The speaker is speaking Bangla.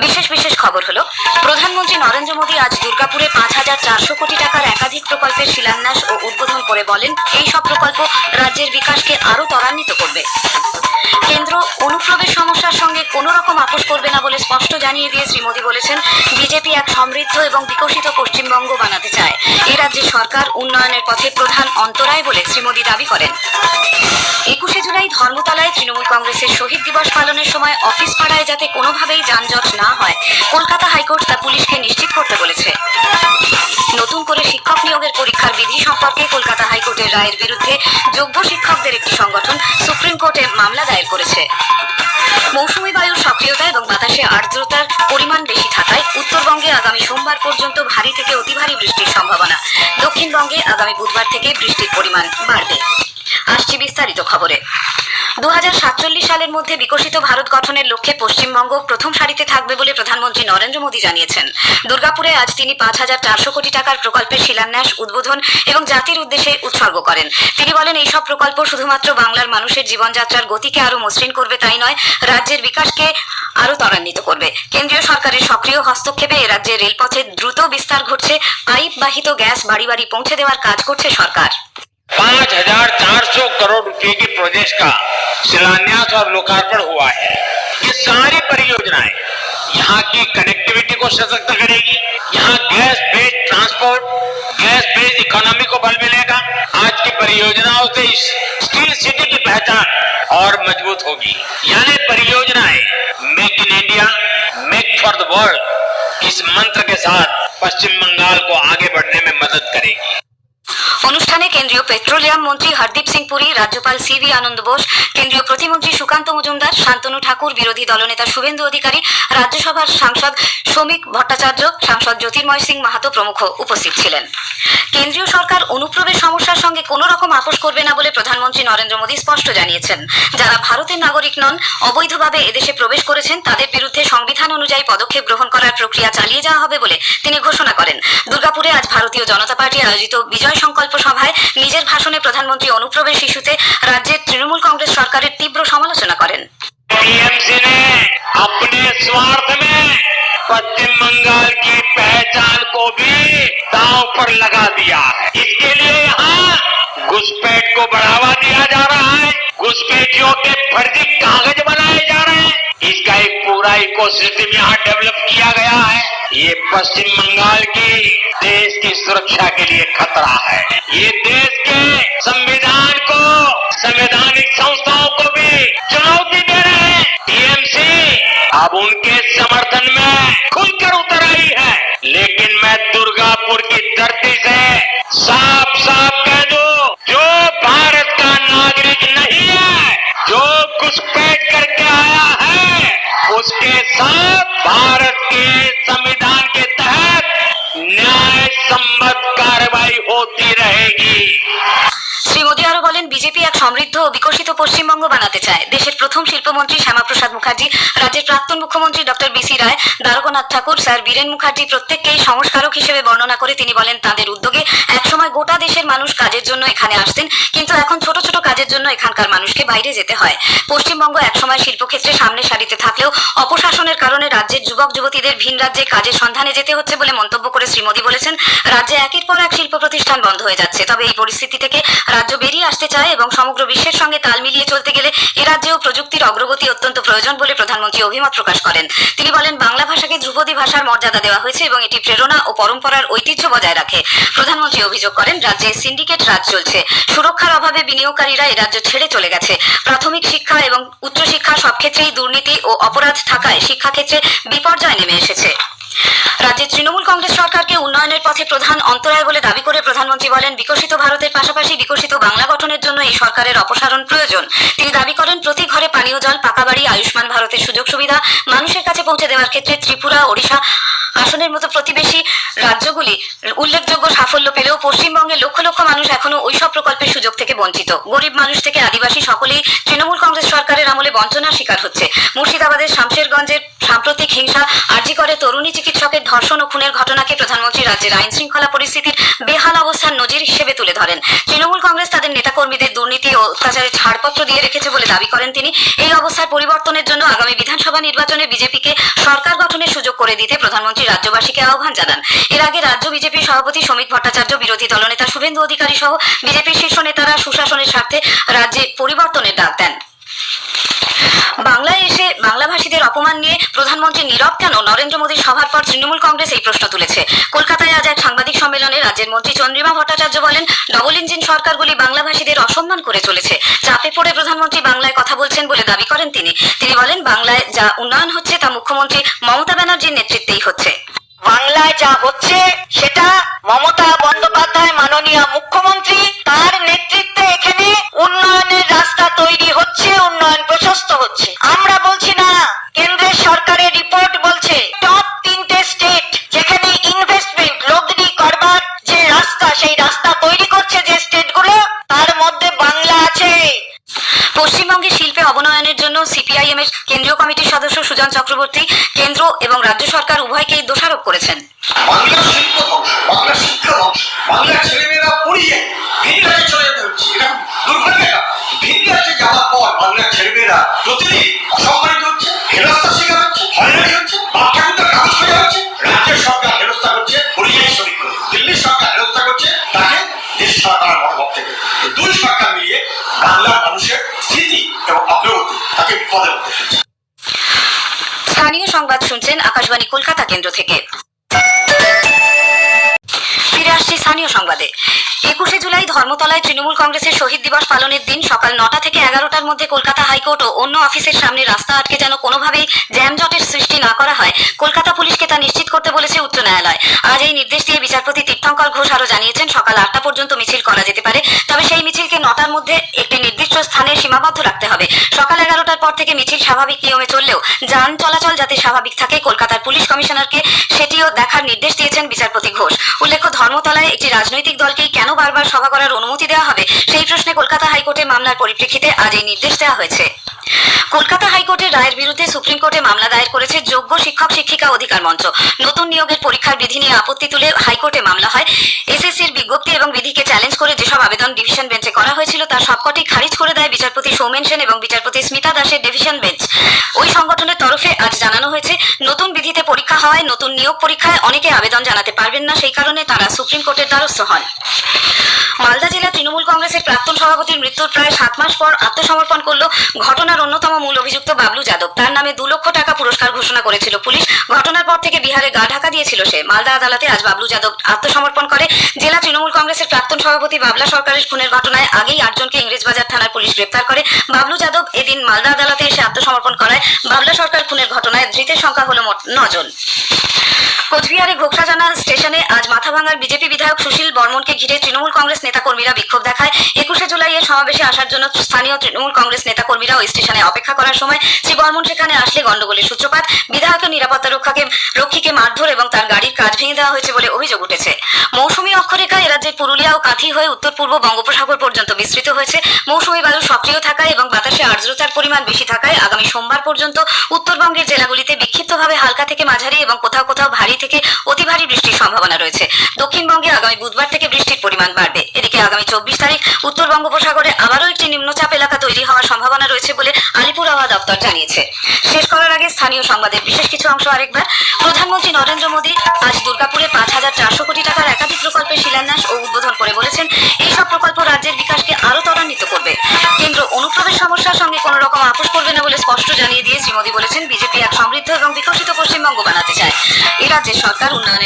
বিশেষ বিশেষ খবর হলো, প্রধানমন্ত্রী নরেন্দ্র মোদী আজ দুর্গাপুরে পাঁচ হাজার চারশো কোটি টাকার একাধিক প্রকল্পের শিলান্যাস ও উদ্বোধন করে বলেন, এই সব প্রকল্প রাজ্যের বিকাশকে আরও ত্বরান্বিত করবে। করবে না বলে স্পষ্ট জানিয়ে দিয়ে শ্রী মোদী বলেছেন, বিজেপি এক সমৃদ্ধ এবং বিকশিত পশ্চিমবঙ্গ বানাতে চায়। এ রাজ্যে সরকার উন্নয়নের পথে প্রধান অন্তরায় বলে শ্রী মোদী দাবি করেন। একুশে জুলাই ধর্মতলায় তৃণমূল কংগ্রেসের শহীদ দিবস পালনের সময় অফিস পাড়ায় যাতে কোনোভাবেই যানজট না হয়, কলকাতা হাইকোর্ট তা পুলিশকে নিশ্চিত করতে বলেছে। নতুন করে শিক্ষক নিয়োগের পরীক্ষার বিধি সম্পর্কে কলকাতা হাইকোর্টের রায়ের বিরুদ্ধে যোগ্য শিক্ষকদের একটি সংগঠন সুপ্রিম কোর্টে মামলা দায়ের করেছে। মৌসুমী বায়ুর সক্রিয়তা এবং বাতাসে আর্দ্রতার পরিমাণ বেশি থাকায় উত্তরবঙ্গে আগামী সোমবার পর্যন্ত ভারী থেকে অতি ভারী বৃষ্টির সম্ভাবনা। দক্ষিণবঙ্গে আগামী বুধবার থেকে বৃষ্টির পরিমাণ বাড়বে। আসছি বিস্তারিত খবরে। দু হাজার সাতচল্লিশ সালের মধ্যে বিকশিত ভারত গঠনের লক্ষ্যে পশ্চিমবঙ্গ প্রথম সারিতে থাকবে বলে প্রধানমন্ত্রী নরেন্দ্র মোদী জানিয়েছেন। দুর্গাপুরে আজ তিনি পাঁচ হাজার চারশো কোটি টাকার প্রকল্পের শিলান্যাস, উদ্বোধন এবং জাতির উদ্দেশ্যে উৎসর্গ করেন। তিনি বলেন, এইসব প্রকল্প শুধুমাত্র বাংলার মানুষের জীবনযাত্রার গতিকে আরও মসৃণ করবে তাই নয়, রাজ্যের বিকাশকে আরও ত্বরান্বিত করবে। কেন্দ্রীয় সরকারের সক্রিয় হস্তক্ষেপে এ রাজ্যের রেলপথে দ্রুত বিস্তার ঘটছে পাইপ বাহিত গ্যাস বাড়ি বাড়ি পৌঁছে দেওয়ার কাজ করছে সরকার। पाँच हज़ार चार सौ करोड़ रुपए की प्रोजेक्ट का शिलान्यास और लोकार्पण हुआ है। ये सारी परियोजनाएँ यहाँ की कनेक्टिविटी को सशक्त करेगी। यहाँ gas based transport gas based economy को बल मिलेगा। आज की परियोजनाओं से स्टील सिटी की पहचान और मज़बूत होगी। यानी परियोजनाएँ make in India make for the world इस मंत्र के साथ पश्चिम बंगाल को आगे অনুষ্ঠানে কেন্দ্রীয় পেট্রোলিয়াম মন্ত্রী হরদীপ সিং পুরী, রাজ্যপাল সি ভি আনন্দ বোস, কেন্দ্রীয় প্রতিমন্ত্রী সুকান্ত মজুমদার, শান্তনু ঠাকুর, বিরোধী দলনেতা শুভেন্দু অধিকারী, রাজ্যসভার সাংসদ শ্রমিক ভট্টাচার্য, সাংসদ জ্যোতির্ময় সিং মাহাতো প্রমুখ উপস্থিত ছিলেন। কেন্দ্রীয় সরকার অনুপ্রবেশ সমস্যার সঙ্গে কোনো রকম আপোষ করবে না বলে প্রধানমন্ত্রী নরেন্দ্র মোদী স্পষ্ট জানিয়েছেন যারা ভারতের নাগরিক নন অবৈধভাবে এদেশে প্রবেশ করেছেন তাদের বিরুদ্ধে সংবিধান অনুযায়ী পদক্ষেপ গ্রহণ করার প্রক্রিয়া চালিয়ে যাওয়া হবে বলে তিনি ঘোষণা করেন দুর্গাপুরে আজ ভারতীয় জনতা পার্টি আয়োজিত বিজয় সংকল্প সভায় নিজের ভাষণে প্রধানমন্ত্রী অনুপ্রবেশ ইস্যুতে রাজ্যের তৃণমূল কংগ্রেস সরকারের তীব্র সমালোচনা করেন टीएमसी ने अपने स्वार्थ में पश्चिम बंगाल की पहचान को भी दांव लगा दिया है। इसके लिए यहाँ घुसपैठ को बढ़ावा दिया जा रहा है। घुसपैठियों के फर्जी कागज़ बनाए जा रहे हैं। इसका एक पूरा इकोसिस्टम यहाँ डेवलप किया गया है। ये पश्चिम बंगाल की देश की सुरक्षा के लिए खतरा है। ये देश के संविधान को, संवैधानिक संस्थाओं को भी चुनौती दे रहे हैं। टीएमसी, अब उनके समर्थन সমৃদ্ধ ও বিকশিত পশ্চিমবঙ্গ বানাতে চায়। দেশের প্রথম শিল্পমন্ত্রী শ্যামাপ্রসাদ মুখার্জি, রাজ্যের প্রাক্তন মুখ্যমন্ত্রী doctor BC Roy Dwarkanath Tagore, sir Biren Mukherjee প্রত্যেককেই সংস্কারক হিসেবে বর্ণনা করে তিনি বলেন, তাদের উদ্যোগে একসময় গোটা দেশের মানুষ কাজের জন্য এখানে আসতেন, কিন্তু এখন ছোট ছোট কাজের জন্য এখানকার মানুষকে বাইরে যেতে হয়। পশ্চিমবঙ্গ একসময় শিল্পক্ষেত্রে সামনের সারিতে থাকলেও অপশাসনের কারণে রাজ্যের যুবক যুবতীদের ভিন রাজ্যে কাজের সন্ধানে যেতে হচ্ছে বলে মন্তব্য করে শ্রী মোদী বলেছেন, রাজ্যে একের পর এক শিল্প প্রতিষ্ঠান বন্ধ হয়ে যাচ্ছে। তবে এই পরিস্থিতি থেকে রাজ্য বেরিয়ে আসতে চায় এবং সমগ্র বিশ্বের সঙ্গে তাল মিলিয়ে চলতে গেলে এ রাজ্যেও প্রযুক্তির অগ্রগতি অত্যন্ত প্রয়োজন বলে প্রধানমন্ত্রী অভিমত প্রকাশ করেন। তিনি বলেন, বাংলা ভাষাকে ধ্রুপদী ভাষার মর্যাদা দেওয়া হয়েছে এবং এটি প্রেরণা ও পরম্পরার ঐতিহ্য বজায় রাখে। প্রধানমন্ত্রী অভিযোগ করেন, রাজ্যে সিন্ডিকেট রাজ চলছে। সুরক্ষার অভাবে বিনিয়োগকারীরা এ রাজ্য ছেড়ে চলে গেছে। প্রাথমিক শিক্ষা এবং উচ্চশিক্ষা সব ক্ষেত্রেই দুর্নীতি ও অপরাধ থাকায় শিক্ষাক্ষেত্রে বিপর্যয় নেমে এসেছে। রাজ্যের তৃণমূল কংগ্রেস সরকারকে উন্নয়নের পথে প্রধান অন্তরায় বলে দাবি করে প্রধানমন্ত্রী বলেন, বিকশিত ভারতের পাশাপাশি বিকশিত বাংলা গঠনের জন্য এই সরকারের অপসারণ প্রয়োজন। তিনি দাবি করেন, প্রতি ঘরে পানীয় জল, পাকা বাড়ি, আয়ুষ্মান ভারতের সুযোগ সুবিধা মানুষের কাছে পৌঁছে দেওয়ার ক্ষেত্রে ত্রিপুরা, ওড়িশা আসনের মতো প্রতিবেশী রাজ্যগুলি উল্লেখযোগ্য সাফল্য পেলেও পশ্চিমবঙ্গের লক্ষ লক্ষ মানুষ এখনও ওইসব প্রকল্পের সুযোগ থেকে বঞ্চিত। গরিব মানুষ থেকে আদিবাসী সকলেই তৃণমূল কংগ্রেস সরকারের আমলে বঞ্চনার শিকার হচ্ছে। মুর্শিদাবাদের শামশেরগঞ্জের সাম্প্রতিক হিংসা আর্জি করে তরুণী চিকিৎসকের ধর্ষণ ও খুনের ঘটনাকে প্রধানমন্ত্রী রাজ্যের আইন শৃঙ্খলা পরিস্থিতির বেহাল অবস্থার নজির হিসেবে তুলে ধরেন। তৃণমূল কংগ্রেস তাদের নেতাকর্মীদের দুর্নীতি ও অত্যাচারের ছাড়পত্র দিয়ে রেখেছে বলে দাবি করেন তিনি। এই অবস্থার পরিবর্তনের জন্য আগামী বিধানসভা নির্বাচনে বিজেপিকে সরকার গঠনের সুযোগ করে দিতে প্রধানমন্ত্রী রাজ্যবাসীকে আহ্বান জানান। এর আগে রাজ্য বিজেপি সভাপতি শ্রমিক ভট্টাচার্য, বিরোধী দলনেতা শুভেন্দু অধিকারী সহ বিজেপির শীর্ষ নেতারা সুশাসনের স্বার্থে রাজ্যে পরিবর্তনের ডাক দেন। বাংলায় এসে বাংলাভাষীদের অপমান নিয়ে প্রধানমন্ত্রী নীরব কেন? নরেন্দ্র মোদীর সভার পর তৃণমূল কংগ্রেস এই প্রশ্ন তুলেছে। কলকাতায় আজ এক সাংবাদিক সম্মেলনে রাজ্যের মন্ত্রী চন্দ্রিমা ভট্টাচার্য বলেন, ডবল ইঞ্জিন সরকারগুলি বাংলাভাষীদের অসম্মান করে চলেছে। চাপে পড়ে প্রধানমন্ত্রী বাংলায় কথা বলছেন বলে দাবি করেন তিনি। তিনি বলেন, বাংলায় যা উন্নয়ন হচ্ছে তা মুখ্যমন্ত্রী মমতা ব্যানার্জির নেতৃত্বেই হচ্ছে। বাংলায় যা হচ্ছে, সেটা মমতা সিপিআইএম এর কেন্দ্রীয় কমিটির সদস্য সুজন চক্রবর্তী, কেন্দ্র এবং রাজ্য সরকার উভয়কেই দোষারোপ করেছেন। ছেলেমেয়েরা প্রতিদিন অসম্মানিত হচ্ছে শিকার হচ্ছে, হয়রানি হচ্ছে রাজ্যের সরকার স্থানীয় সংবাদ শুনছেন আকাশবাণী কলকাতা কেন্দ্র থেকে। ফিরে আসছি স্থানীয় সংবাদে। একুশে জুলাই ধর্মতলায় তৃণমূল কংগ্রেসের শহীদ দিবস পালনের দিন সকাল নটা থেকে এগারোটার মধ্যে কলকাতা হাইকোর্ট ও অন্য অফিসের সামনে রাস্তা আটকে যেন কোনোভাবেই জ্যামজটের সৃষ্টি না করা হয়, কলকাতা পুলিশকে তা নিশ্চিত করতে বলেছে উচ্চ ন্যায়ালয়। আজ এই নির্দেশ দিয়ে বিচারপতি তীর্থঙ্কর ঘোষ আরও জানিয়েছেন, সকাল আটটা পর্যন্ত মিছিল করা যেতে পারে, তবে সেই মিছিলকে নটার মধ্যে একটি নির্দিষ্ট স্থানে সীমাবদ্ধ রাখতে হবে। সকাল এগারোটার পর থেকে মিছিল স্বাভাবিক নিয়মে চললেও যান চলাচল যাতে স্বাভাবিক থাকে, কলকাতার পুলিশ কমিশনারকে সেটিও দেখার নির্দেশ দিয়েছেন বিচারপতি ঘোষ। উল্লেখ্য, ধর্মতলায় একটি রাজনৈতিক দলকেই কেন বারবার সভা করার অনুমতি দেওয়া হবে, সেই প্রশ্নে কলকাতা হাইকোর্টে মামলার পরিপ্রেক্ষিতে আজ এই নির্দেশ দেওয়া হয়েছে। কলকাতা হাইকোর্টের রায়ের বিরুদ্ধে সুপ্রিম কোর্টে মামলা দায়ের করেছে যোগ্য শিক্ষক, শিক্ষিকা, অধিকার মঞ্চ নতুন নিয়োগের পরীক্ষার বিধি নিয়ে আপত্তি তুলে হাইকোর্টে মামলা হয়। এসএসসির বিজ্ঞপ্তি এবং বিধিকে চ্যালেঞ্জ করে যেসব আবেদন ডিভিশন বেঞ্চে করা হয়েছিল তার সবকটি খারিজ করে দেয় বিচারপতি সৌমেন সেন এবং বিচারপতি স্মিতা দাসের ডিভিশন বেঞ্চ ওই সংগঠনের তরফে আজ জানানো হয়েছে, নতুন বিধিতে পরীক্ষা হওয়ায় নতুন নিয়োগ পরীক্ষায় অনেকে আবেদন জানাতে পারবেন না, সেই কারণে তারা সুপ্রিম কোর্টের দ্বারস্থ হন। মালদা জেলা তৃণমূল কংগ্রেসের প্রাক্তন সভাপতির মৃত্যুর প্রায় সাত মাস পর আত্মসমর্পণ করল ঘটনার অন্যতম মূল অভিযুক্ত বাবলু যাদব। তার নামে দু লক্ষ টাকা পুরস্কার ঘোষণা করেছিল পুলিশ। ঘটনার পর থেকে বিহারে গা ঢাকা দিয়েছিল সে। মালদা আদালতে আজ বাবলু যাদব আত্মসমর্পণ করে। জেলা তৃণমূল কংগ্রেসের প্রাক্তন সভাপতি বাবলা সরকারের খুনের ঘটনায় আগেই আটজনকে ইংরেজবাজার থানার পুলিশ গ্রেপ্তার করে। বাবলু যাদব এদিন মালদা আদালতে এসে আত্মসমর্পণ করায়। বাবলা সরকার খুনের ঘটনায় ধৃতের সংখ্যা হলো মোট নজন। কোচবিহারে ঘোকসাজানা স্টেশনে আজ মাথা ভাঙার বিজেপি বিধায়ক সুশীল বর্মনকে ঘিরে তৃণমূল কংগ্রেস নেতাকর্মীরা বিক্ষোভ দেখায়। একুশে জুলাই এর সমাবেশে আসার জন্য স্থানীয় তৃণমূল কংগ্রেস নেতাকর্মীরা ওই স্টেশনে অপেক্ষা করার সময় শ্রী বর্মন সেখানে আসলে গন্ডগোলের সূত্রপাত। বিধায়কের নিরাপত্তা রক্ষাকে রক্ষীকে মারধর এবং তার গাড়ির কাজ ভেঙে দেওয়া হয়েছে বলে অভিযোগ উঠেছে। মৌসুমী অক্ষরেখা এরাজ্যের পুরুলিয়া ও কাঁথি হয়ে উত্তর পূর্ব বঙ্গোপসাগর পর্যন্ত বিস্তৃত হয়েছে। মৌসুমী বায়ু সক্রিয় থাকায় এবং বাতাসে আর্দ্রতার পরিমাণ বেশি থাকায় আগামী সোমবার পর্যন্ত উত্তরবঙ্গের জেলাগুলিতে বিক্ষিপ্তভাবে হালকা থেকে মাঝারি এবং কোথাও কোথাও ভারী থেকে অতি ভারী বৃষ্টির সম্ভাবনা রয়েছে। দক্ষিণবঙ্গে আগামী বুধবার থেকে বৃষ্টির পরিমাণ বাড়বে। এদিকে আগামী চব্বিশ তারিখ উত্তর বঙ্গোপসাগরে আবারও একটি নিম্নচাপ এলাকা তৈরি হওয়ার সম্ভাবনা রয়েছে বলে আলিপুর আবহাওয়া দপ্তর জানিয়েছে। শেষ করার আগে স্থানীয় সংবাদের বিশেষ কিছু অংশ আরেকবার। প্রধানমন্ত্রী নরেন্দ্র মোদী আজ দুর্গাপুরে পাঁচ হাজার চারশো কোটি টাকার একাধিক প্রকল্পের শিলান্যাস ও উদ্বোধন করে বলেছেন এইসব প্রকল্প রাজ্যের বিকাশকে আরও ত্বরান্বিত করবে কেন্দ্র অনুপ্রবেশ সমস্যার সঙ্গে কোনো রকম আপোষ করবে না বলে স্পষ্ট জানিয়ে দিয়ে শ্রী মোদী বলেছেন, বিজেপি এক সমৃদ্ধ এবং বিকশিত পশ্চিমবঙ্গ বানাতে চায়। এ রাজ্যের সরকার উন্নয়নের